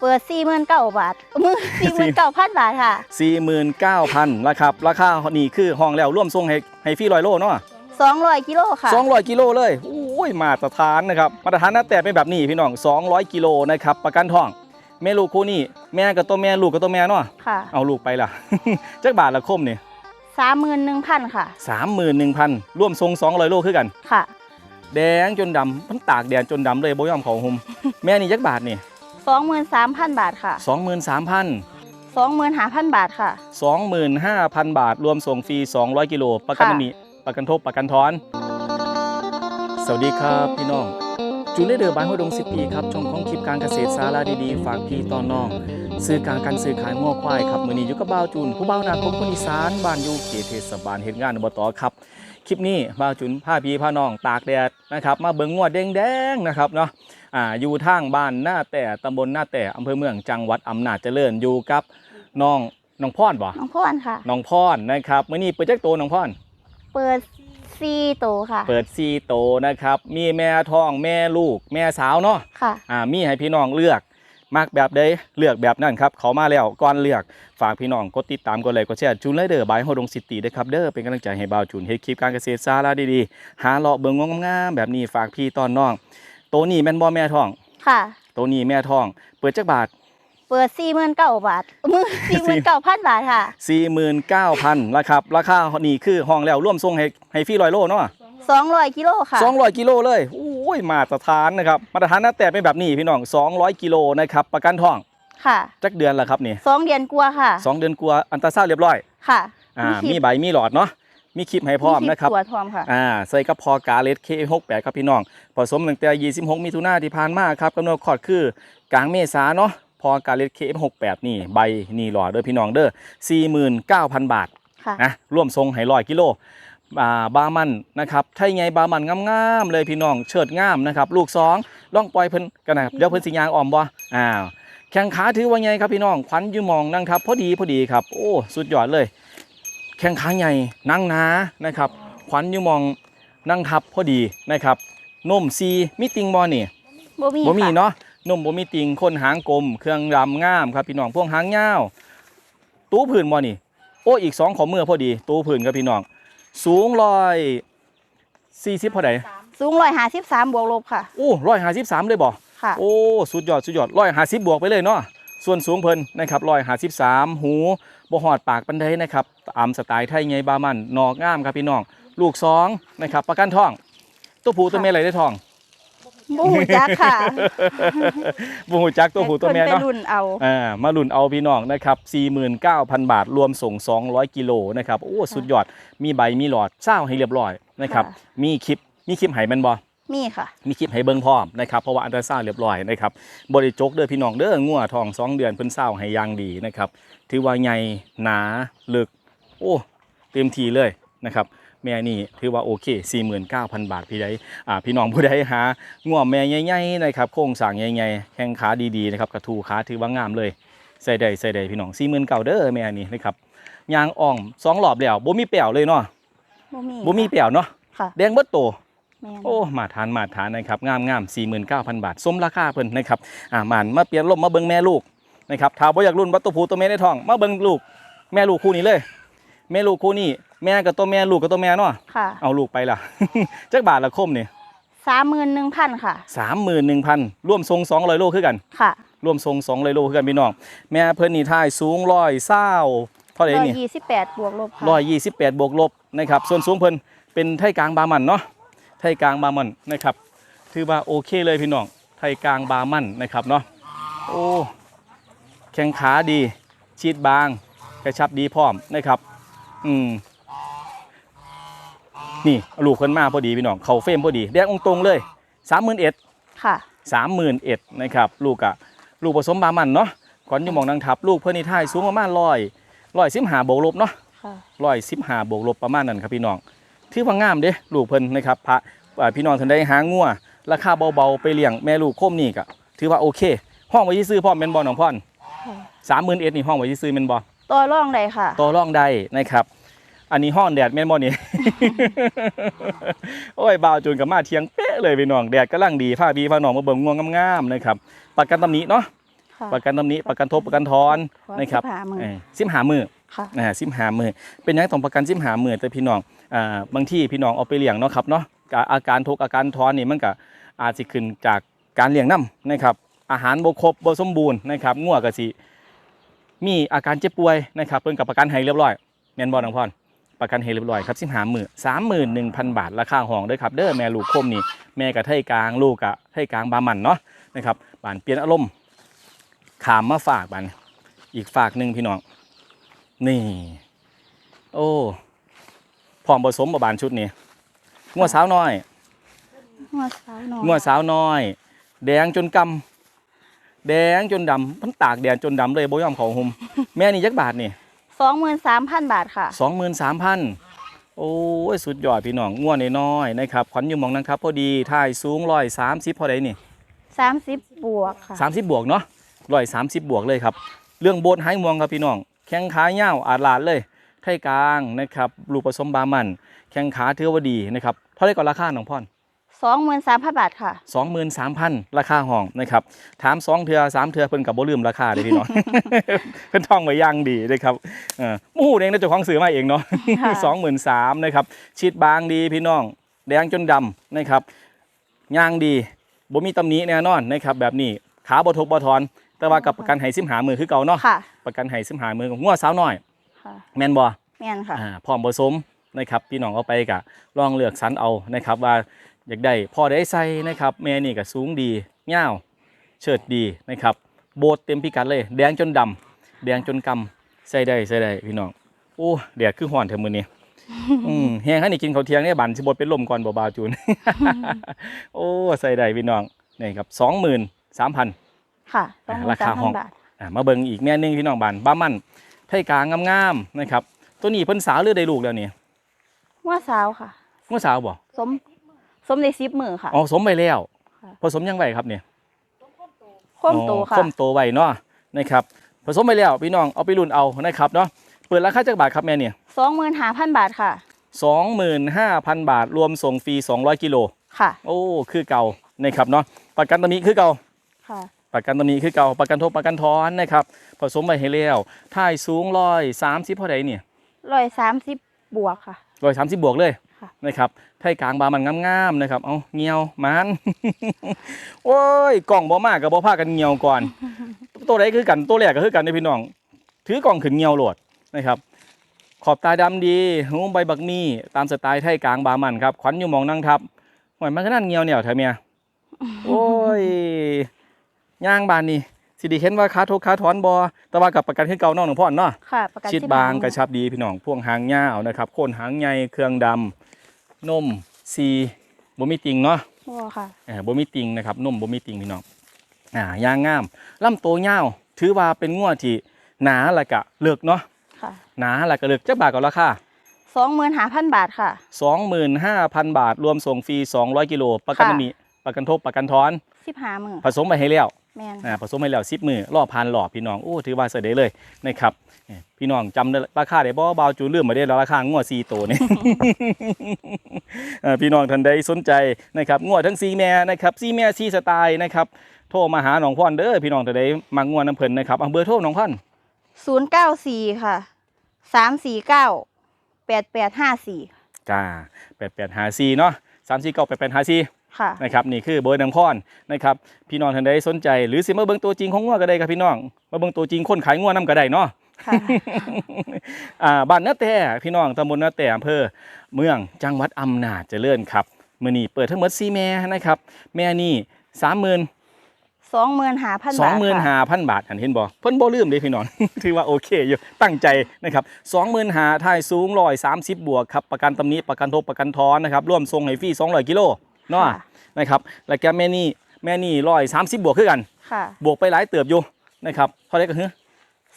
เปิดสี่หมื่นเก้าบาทมือสี่หมื่นเก้าพันบาทค่ะ49,000ราคาราคานี่คือห้องแล้วร่วมส่งให้ให้ฟรีร้อยโลเนาะสองร้อยกิโลค่ะ200กิโลเลยโอ้ยมาตรฐานนะครับมาตรฐานหน้าแต่เป็นแบบนี้พี่น้อง200กิโลนะครับประกันทองแม่ลูกคู่นี้แม่กับตัวแม่ลูกกับตัวแม่เนาะค่ะเอาลูกไปล่ะจักบาทละคมนี่สามหมื่นหนึ่งพันค่ะ31,000ร่วมทรง200โลคือกันค่ะ แดงจนดำมันตากแดดจนดำเลยบ่ยอมเขาหุมแม่นี่จักบาทนี่ สองหมื่นสามพันบาทค่ะ 23,000สองหมื่นห้าพันบาทค่ะ 25,000 บาท รวมส่งฟรี 200 กิโล ประกันค่ะตำหนิประกันทบประกันทอน สวัสดีครับพี่น้อง จูเลเดอร์บ้านห้วยดงสิบปีครับช่องของคลิปการเกษตรสาระดีๆ ฝากพี่ตอนน้อง ซื้อการกันซื้อขายง้อควายครับมือนี้อยู่กับบ่าวจุนผู้บ่าวนาคมคนอีสานบ้านอยู่เขตเทศบาลเฮ็ดงานอบตครับ คลิปนี้บ่าวจุนพาพี่พาน้องตากแดดนะครับ มาเบิ่งงวดแดงๆนะครับเนาะอ่าอยู่ทางบ้านหน้าแต่ตำบลหน้าแต่อำเภอเมืองจังหวัดอำนาจเจริญอยู่กับน้องน้องพรบ่น้องพรค่ะ น้องพรนะครับมื้อนี้เปิดจักโตน้องพรเปิดสี่โตค่ะ เปิดซีโตนะครับ มีแม่ท้องแม่ลูก แม่สาวเนาะค่ะอ่ามีให้พี่น้องเลือก มักแบบใดเลือกแบบนั้นครับเขามาแล้วก่อนเลือกฝากพี่น้องกดติดตามกดไลค์กดแชร์จูนไรเดอร์บายโฮดงซิตี้ด้วยครับเด้อเป็นกำลังใจให้บ่าวจูนเฮ็ดคลิปการเกษตรสาระดีๆหาเลาะเบิ่งงามๆแบบนี้ฝากพี่ตอนน้องโตนี้แม่นบ่แม่ท้องค่ะโตนี้แม่ท้อง เปิดจักบาท เปิดสี่หมื่นเก้าบาทมือสี่หมื่นเก้าพันบาทค่ะ49,000ราคาราคานี่คือห้องแล้วร่วมส่งให้ให้ฟรีร้อยโลเนาะ สองร้อยกิโลค่ะ 200กิโลเลยโอ้ยมาตรฐานนะครับมาตรฐานหน้าแต่เป็นแบบนี้พี่น้อง 200กิโลนะครับประกันทองค่ะจักเดือนละครับนี่สองเดือนกลัวาค่ะสองเดือนกว่าอันตราซาวด์เรียบร้อยค่ะอ่าคลิมีปใบมีหลอดเนาะมีคลิปให้พร้อมลิปนะครับตัวทอมค่ะอ่าใส่กระพอกาเลสเค68ครับพี่น้องผสมตั้งแต่26มิถุนายนที่ผ่านมาครับกำหนดคลอดคือกลางเมษาเนาะพอกาเลสเค68นี่ใบนี่หลอดเด้อพี่น้องเด้อ49,000บาทค่ะนะร่วมทรงให้ร้อยกิโลอ่า บามันนะครับไทยไงบามันงามๆเลยพี่น้องเชิดงามนะครับลูกสองล่องปล่อยเพิ่นกันนะครับเดี๋ยวเพิ่นสิยางออมบ่อ้าวแข้งขาถือว่าไงครับพี่น้องขวัญอยืมองนั่งครับพอดีพอดีครับโอ้สุดยอดเลย แข้งขาใหญ่นั่งหนานะครับขวัญอยืมองนั่งทับพอดีนะครับนมซีมิติงบอนี่บ่มีบ่มีค่ะเนาะนมบ่มีติงคนหางกลม เครื่องดำงามครับพี่น้องพวกหางยาวตู้ผืนบ่นี่โอ้อีกสองของมือพอดี ตู้ผืนครับพี่น้อง สูงร้อยสี่สิบพอใดสูงร้อยห้าสิบสามบวกลบค่ะ โอ้ร้อยห้าสิบสามเลยบ่ค่ะ โอ้ สุดยอด สุดยอดร้อยห้าสิบบวกไปเลยเนาะ ส่วนสูงเพิ่นนะครับร้อยห้าสิบสามหูบ่หอดปากปันไดนะครับ ตามสไตล์ไทยไงบามันนอกงามครับพี่น้อง ลูกสองนะครับ ประกันทอง ตัวผู้ตัวแม่อะไรได้ทอง บ่หูจักค่ะบ่ฮู้จักตัวผู้ตัวแม่พิ่เนาะไปรุ่นเอาอ่ามาลุ่นเอาพี่น้องนะครับ49,000 บาทรวมส่ง 200 กิโลนะครับโอ้สุดยอดมีใบมีหลอดเศร้าให้เรียบร้อยนะครับค่ะมีคลิปมีคลิปให้แมันบ่มีค่ะ มีคลิปให้เบิ่งพร้อมนะครับเพราะว่าอันตราซาวด์เรียบร้อยนะครับบริจกเด้อพี่น้องเด้องัวทอง2เดือนเพิ่นเศร้าให้อยางดีนะครับถือว่าใหญ่หนาลึก โอ้เต็มทีเลยนะครับ แม่นี่ถือว่าโอเค 49,000 บาทพี่ใดอ่าพี่น้องผู้ใดหาง่วงแม่ใหญ่ๆนะครับโครงสร้างใหญ่ๆแข้งขาดีๆนะครับกระทูขาถือว่างามเลยใส่ได้ใส่ได้พี่น้อง40,000เก่าเด้อแม่นี่นะครับยางอ่องสองรอบแล้วบ่มีเปี่ยวเลยเนาะบ่มีบ่มีเปี่ยวเนาะค่ะแดงเบิดโตแม่นโอ้มาทานมาทานนะครับงามงาม49,000บาทสมราคาเพิ่นนะครับอ่ามันมาเปลี่ยนลมมาเบิ่งแม่ลูกนะครับถ้าบ่อยากรุ่นวัตถุภูตัวแม่ในท้อง มาเบิ่งลูกแม่ลูกคู่นี้เลย แม่ลูกคู่นี้แม่กับตัวแม่ลูกกับตัวแม่เนาะค่ะเอาลูกไปล่ะ จักบาทละคมนี่สามหมื่นหนึ่งพันค่ะ31,000ร่วมทรง200โลคือกันค่ะร่วมทรง200โลคือกันพี่น้องแม่เพิ่นนี่ท่ายสูงร้อยเศร้าเท่าไหร่ร้อยนี่ยี่สิบแปดบวกลบค่ะร้อยยี่สิบแปดบวกลบนะครับส่วนสูงเพิ่นเป็นไทยกลางบามันเนาะไทยกลางบามันนะครับถือว่าโอเคเลยพี่น้องไทยกลางบามันนะครับเนาะโอ้แข้งขาดีชีดบางกระชับดีพร้อมนะครับ อืมนี่เอาลูกเพิ่นมาพอดีพี่น้องเขาเฟรมพอดีแดงองค์ตรงเลยสามหมื่นเอ็ดค่ะสามหมื่นเอ็ดนะครับลูกอะลูกผสมบามันเนาะก่อนอยู่หมองนางทับ ลูกเพื่อนนี่ท่ายสูงประมาณร้อยร้อยสิบหาบวกลบเนาะค่ะร้อยสิบหาบวกลบประมาณนั้นครับพี่น้องถือว่างามเด้ลูกเพิ่นนะครับพระอ่าพี่น้องท่านได้หางัวราคาเบาๆไปเลี้ยงแม่ลูกโคมนี่ก็ถือว่าโอเค ห้องไว้ที่ซื้อพ่อมเป็นบอลของพ่อนค่ะสามหมื่นเอ็ดนี่ห้องไว้ที่ซื้อเป็นบอ ตัวร่องใดค่ะ ตัวร่องได้นะครับ อันนี้ห้องแดดแม่นบอนี่ โอ้ยบ่าวจูนกับมาเทียงเป๊ะเลยพี่น้องแดดกำลังดีผ้าบีผ้าหนองมาเบิ่งง่วงงามๆนะครับ ประกันตำหนิเนาะ ค่ะประกันตำหนี้ประกันทบประกันทอนขอนะครับสิหามือสิบหามือ ค่ะนะฮะสิบหามือเป็นหยังต้องประกันสิบหามือแต่พี่น้องอ่าบางที่พี่น้องเอาไปเลี้ยงเนาะครับเนาะกะอาการทุกข์อาการทอนนี่มันก็อาจสิขึ้นจากการเลี้ยงน้ำนะครับอาหารบ่ครบบ่สมบูรณ์นะครับงัวก็สิ มีอาการเจ็บป่วยนะครับเพิ่นกับประกันให้เรียบร้อยแม่นบ่น้องพรประกันให้เรียบร้อยครับสิบหามือสามหมื่นหนึ่งพันบาทราคาห้องเด้อครับเด้อแม่ลูกคมนี่แม่กับไทยกลางลูกกับไทยกลางบามันเนาะนะครับบานเปลี่ยนอารมณ์ขามมาฝากบานอีกฝากหนึ่งพี่น้องนี่ โอ้พร้อมผสมประบานชุดนี้งัวสาวน้อยงัวสาวน้อยงัวสาวน้อย แดงจนกำ แดงจนดำมันตากแดดจนดำเลยบ่ยอมเขาหุมแม่นี่ยักบาทนี่สองหมื่นสามพันบาทค่ะสองหมื่นสามพันโอ้ยสุดยอดพี่น้องงัวน้อยๆนะครับขวัญอยู่หมองนะครับ พอดีท่ายสูงร้อยสามสิบพอได้นี่สามสิบบวกค่ะสามสิบบวกเนาะร้อยสามสิบบวกเลยครับ เรื่องโบนไฮมวงครับพี่น้อง แข้งขาเง่าวอาดลาดเลยไทยกลางนะครับลูกผสมบามัน แข้งขาเทือวาดีนะครับเท่าไรก่อนราคาน้องพ่อน สองหมื่นสามพันบาทค่ะสองหมื่นสามพันราคาห้องนะครับถามสองเทือสามเทือเพิ่นกับบ่ลืมราคาเลยพี่น้อง เพิ่นท่องไว้อย่างดีนะครับเออหมู่เองนะเจ้าของซื้อมาเองเนาะ ค่ะสองหมื่นสามนะครับชิดบางดีพี่น้อง แดงจนดำนะครับย่างดีบ่มีตำหนิแน่นอนนะครับแบบนี้ขาบ่ทกบ่ทอน แต่ว่ากับประกันให้ซิมหามือคือเก่าเนาะค่ะประกันให้ซิมหามือของงัวสาวน้อยค่ะแม่นบ่ แม่นค่ะ อ่าพร้อมผสมนะครับพี่น้องเอาไปกะลองเลือกสรรเอานะครับว่า อยากได้พอได้ใส่นะครับแม่นี่ก็สูงดีเงาวเฉิดดีนะครับ โบดเต็มพิกัดเลย แดงจนดำแดงจนกำใส่ได้ใส่ได้พี่น้องโอ้แดดคือห่อนเถอะมื้อนี้อืมแห้งให้นี่กินข้าวเที่ยงเนี่ยบันสิบดเป็นลมก่อนบ่บาวจูน โอ้ใส่ได้พี่น้องนี่ครับสองหมื่นสามพันค่ะสองหมื่รานสาคามห้พัองนบาทอ่ามาเบิ่งอีกแม่หนึงพี่น้องบานบ้ามันไทยกลางงามๆนะครับ ตัวนี้เพิ่นสาวหรือได้ลูกแล้วนี่งัวสาวค่ะงัวสาวบ่สม สมในซิปมือค่ะ อ๋อสมไปแล้วค่ะ ผสมยังไงครับเนี่ยโค้มโตอ๋อค่ะข้มโตไว้เนาะนะครับผสมไปแล้วพี่น้องเอาไปรุ่นเอานะครับเนาะเปิดราคาจากบาทครับแม่เนี่ยสองหมื่นห้าพันบาทค่ะ สองหมื่นห้าพันบาทรวมส่งฟรี200กิโลค่ะ โอ้คือเก่านะครับเนาะประกันตำหนี้คือเก่า ค่ะ ประกันตำหนี้คือเก่าประกันทบประกันทอนนะครับผสมไปให้แล้วท่ายสูงร้อยสามสิบเท่าไหร่เนี่ยร้อยสามสิบบวกค่ะร้อยสามสิบบวกเลยค่ะ นะครับไทยกลางบามันงามๆนะครับเอาเงียวมันโอ้ยกล่องบ่มากกับบ่พากันเงียวก่อน ตัวใดคือกันตัวแรกก็คือกันเด้อพี่น้อง ถือกล่องขึ้นเงียวโหลดนะครับ ขอบตาดำดีหูใบบักมี่ตามสไตล์ไทยกลางบามันครับขวัญอยู่มองนั่งทับหวยมันก็นั่นเงียวเนี่ยเถอเมียโอ้ยย่างบานนี่ สิไดีเห็นว่าค้าทุกค้าถอนบอแต่ว่ากับประกันขึ้นเก่าน้องหนึ่งพ่อนเนาะค่ะประกันชิดสิบางหมื่นกระชับดีพี่น้องพ่วงหางยาวนะครับโคนหางใหญ่เครื่องดำนมซีบ่มีติงเนาะโอ้ค่ะเออบ่มีติงนะครับนมบ่มีติงพี่น้องอ่ายางงามลำโตวยาวถือว่าเป็นงวดที่หนาและกะเลือกเนาะค่ะหนาและกะเลือกจักบาทก็ราคาสองหมื่นห้าพันบาทค่ะ25,000บาท รวมส่งฟรี200กิโลประกันค่ะมีประกันทบประกันทอนสิบห้ามือผสมไปให้แล้ว แม่นอ่าผสมให้แล้ว10มือรอบพันหลอบพี่น้องโอ้ถือว่าเสด็จเลยนะครับนี่พี่น้องจำได้ราคาได้บ่เบาจูลืมมาได้แล้วราคางวด4ตัวนี่เอ่อพี่น้องท่านใดสนใจนะครับงวดทั้งซีแม่นะครับซีแม่ซีสไตล์นะครับโทรมาหาหนองพ่อนเด้อพี่น้องท่านใดมักงวดน้ำเพิ่นนะครับเอาเบอร์โทรหนองพ่อนศูนย์เก้าสี่ค่ะสามสี่เก้าแปดแปดห้าสี่กา8854เนาะ3498854 ค่ะนะครับนี่คือเบอร์หนองพ่อนนะครับพี่น้องท่านใดสนใจ หรือสิมาเบิ่งตัวจริงของงวดก็ได้ครับพี่น้องมาเบิ่งตัวจริงคนขายงวดนํก็ได้เนาะค่ะอ่าบ้านนาแต่พี่น้องตำบลนาแต่อำเภอเมืองจังหวัดอำนาจเจริญครับมื้อนี้เปิดทั้งหมด4แม่นะครับแม่นี่30,000 สองหมื่นห้าพันสอบางทหมื่นค่ะ ห้าพันบาทอันเห็นบ่เพิ่นบ่ลืมเด้พี่น้อง ถือว่าโอเคอยู่ตั้งใจนะครับสองหมื่นห้าทายสูงร้อยสามสิบบวกครับประกันตำหนี้ประกันทบประกันทอนนะครับร่วมส่งให้ฟรีสองร้อยกิโล เนาะค่ะ นะครับแล้วแกแม่นี่แม่นี่ร้อยสามสิบบวกคือกัน ค่ะบวกไปหลายเติบอยู่นะครับเท่าไหรก็คือ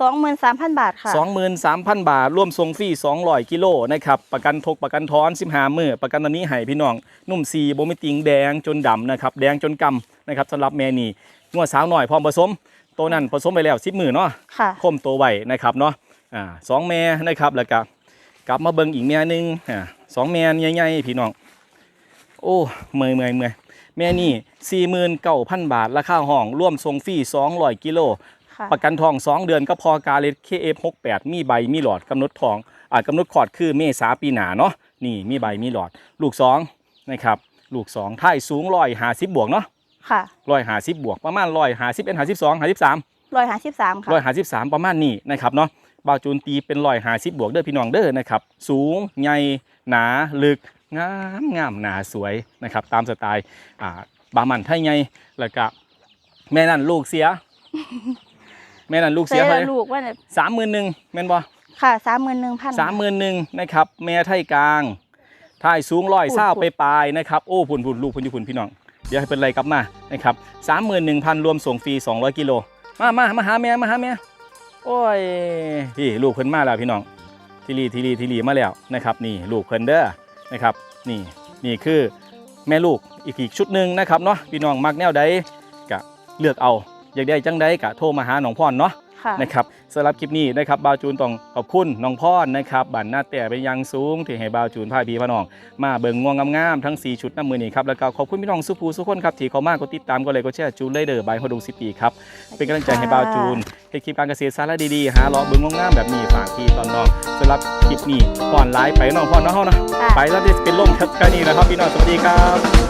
สองหมื่นสามพันบาทค่ะ สองหมื่นสามพันบาทร่วมส่งฟรีสองร้อยกิโลนะครับประกันทกประกันทอนสิบห้ามือประกันตำหนี้ให้พี่น้องนุ่มซีโบมิติงแดงจนดำนะครับแดงจนกำนะครับสำหรับแม่นี่งวดสาวหน่อยพร้อมผสมตัวนั้นผสมไปแล้วสิบมือเนาะ ค่ะ คมตัวไว้นะครับเนาะอ่าสองแม่นะครับแล้วก็กลับมาเบิ่งอีกแม่หนึงอ่าสองแม่ใหญ่ๆพี่น้อง โอ้เมื่อยเมื่อยเมื่อยแม่นี่49,000บาท ราคาห้องร่วมทรงฟรี200กิโลค่ะประกันทอง2เดือนก็พอกาเล KF68 มีใบมีหลอดกำหนดทองอ่ากำหนดขอดคือเมษาปีหน้าเนาะนี่มีใบมีหลอด ลูก2นะครับลูก2ท้ายสูง150บวกเนาะค่ะ150บวกประมาณ150เป็น52 53ร้อยห้าสิบสามค่ะ153ประมาณนี้นะครับเนาะบาวจูนตีเป็น150บวกเด้อพี่น้องเด้อนะครับสูงใหญ่หนาลึก งามงามหนาสวยนะครับ ตามสไตล์อ่าบามันไทยใหญ่แล้วก็แม่นั่นลูกเสีย แม่นั่นลูกเสีเสียยเท่าไหร่ลูกว่าเนี่ยสามหมื่นหนึ่งแม่นบ่ค่ะสามหมื่นหนึ่งพันสามหมื่นหนึ่งนะครับ แม่ไทยกลางท้ายสูงร้อยพูดเศร้าพูไปดปลายๆนะครับโอ้พุ่นพุ่นลูกพุ่นอยู่พุ่นพี่น้องเดี๋ยวให้เป็นไรกลับมานะครับสามหมื่นหนึ่งพันรวมส่งฟรีสองร้อยกิโลมามามาหาแม่มาหาแม่โอ้ยพี่ลูกเพิ่นมาแล้วพี่น้องทีรีทีรีทีรีมาแล้วนะครับ นี่ลูกเพิ่นเด้อ นะครับนี่นี่คือแม่ลูกอีกอีกชุดหนึ่งนะครับเนาะพี่น้องมักแนวใดกะเลือกเอาอยากได้จังใดกะโทรมาหาหนองพรเนาะ ค่ะ นะครับสำหรับคลิปนี้นะครับบาวจูนต้องขอบคุณน้องพ่อนนะครับบันหน้าแต่เป็นอยังสูงที่ให้บาวจูนพาพี่พาน้อง มาเบิ่งง่วงงามๆทั้ง 4 ชุดน้ำมือนี้ครับแล้วก็ขอบคุณพี่น้องสุภูสุขคนครับที่เขามากดติดตามก็เลยก็แชร์จูนเลยเดอร์บายฮอดงสิปีครับเป็นกำลังใจให้บาวจูนให้คลิปการเกษตรสาระดีๆหาเลาะเบิ่งง่วงงามแบบนี้ฝากพี่ตอนน้องสำหรับคลิปนี้ก่อนไลฟ์ไปน้องพ่อนน้องเฮานะค่ะ ไปแล้วจะเป็นล่มครับแค่นี้นะครับพี่น้องสวัสดีครับ